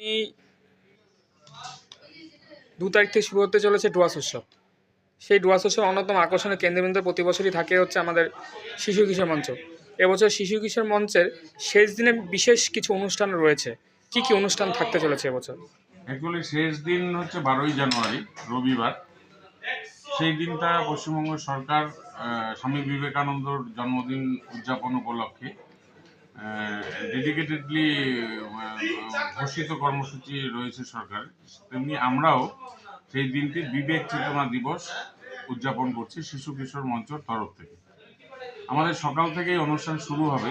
এই দু তারিখ থেকে শুরু হতে চলেছে ডুয়াস উৎসব। সেই ডুয়াস উৎসব অন্যতম আকর্ষণের কেন্দ্রবিন্দু প্রতি বছরই থাকে হচ্ছে আমাদের শিশু কিশোর মঞ্চ। এবছর শিশু কিশোর মঞ্চের শেষ দিনে বিশেষ কিছু অনুষ্ঠান রয়েছে। কি কি অনুষ্ঠান থাকতে চলেছে এবছর? অ্যাকচুয়ালি শেষ দিন হচ্ছে বারোই জানুয়ারি, রবিবার। সেই দিনটা পশ্চিমবঙ্গ সরকার স্বামী বিবেকানন্দর জন্মদিন উদযাপন উপলক্ষে ডেডিকেটেডলি ঘোষিত কর্মসূচি রয়েছে সরকার। তেমনি আমরাও সেই দিনটি বিবেক চেতনা দিবস উদযাপন করছি শিশু কিশোর মঞ্চর তরফ থেকে। আমাদের সকাল থেকেই অনুষ্ঠান শুরু হবে।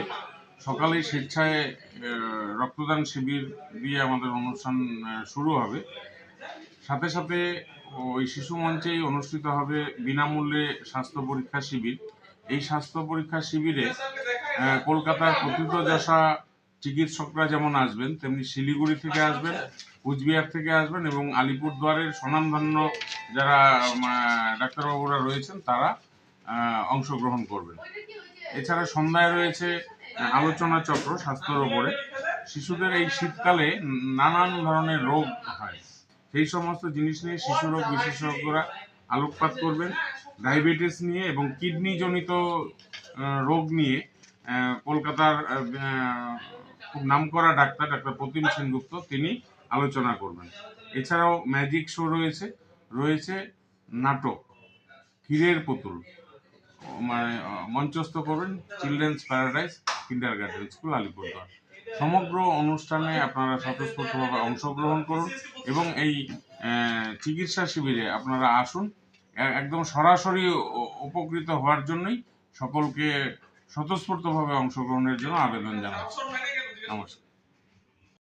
সকালেই স্বেচ্ছায় রক্তদান শিবির দিয়ে আমাদের অনুষ্ঠান শুরু হবে। সাথে সাথে ওই শিশু মঞ্চেই অনুষ্ঠিত হবে বিনামূল্যে স্বাস্থ্য পরীক্ষা শিবির। এই স্বাস্থ্য পরীক্ষা শিবিরে কলকাতার প্রথিতযশা চিকিৎসকরা যেমন আসবেন তেমনি শিলিগুড়ি থেকে আসবেন কুচবিহার থেকে আসবেন এবং আলিপুরদুয়ারের স্বনামধন্য যারা ডাক্তারবাবুরা রয়েছেন তারা অংশগ্রহণ করবেন। এছাড়া সন্ধ্যায় রয়েছে আলোচনা চক্র স্বাস্থ্যের ওপরে। শিশুদের এই শীতকালে নানান ধরনের রোগ হয়। সেই সমস্ত জিনিস নিয়ে শিশু রোগ বিশেষজ্ঞরা আলোকপাত করবেন। ডায়াবেটিস নিয়ে এবং কিডনি জনিত আহ, রোগ নিয়ে কলকাতার খুব নামকরা ডাক্তার ডাক্তার প্রতিম সেনগুপ্ত, তিনি আলোচনা করবেন। এছাড়াও ম্যাজিক শো রয়েছে রয়েছে নাটক হীরের পুতুল। মানে মঞ্চস্থ করবেন children's paradise kindergarten school, Alipurduar. সমগ্র অনুষ্ঠানে আপনারা স্বতঃস্ফূর্তভাবে অংশগ্রহণ করুন এবং এই চিকিৎসা শিবিরে আপনারা আসুন। একদম সরাসরি উপকৃত হওয়ার জন্যই সকলকে স্বতঃস্ফূর্তভাবে অংশগ্রহণের জন্য আবেদন জানাচ্ছি। নমস্কার।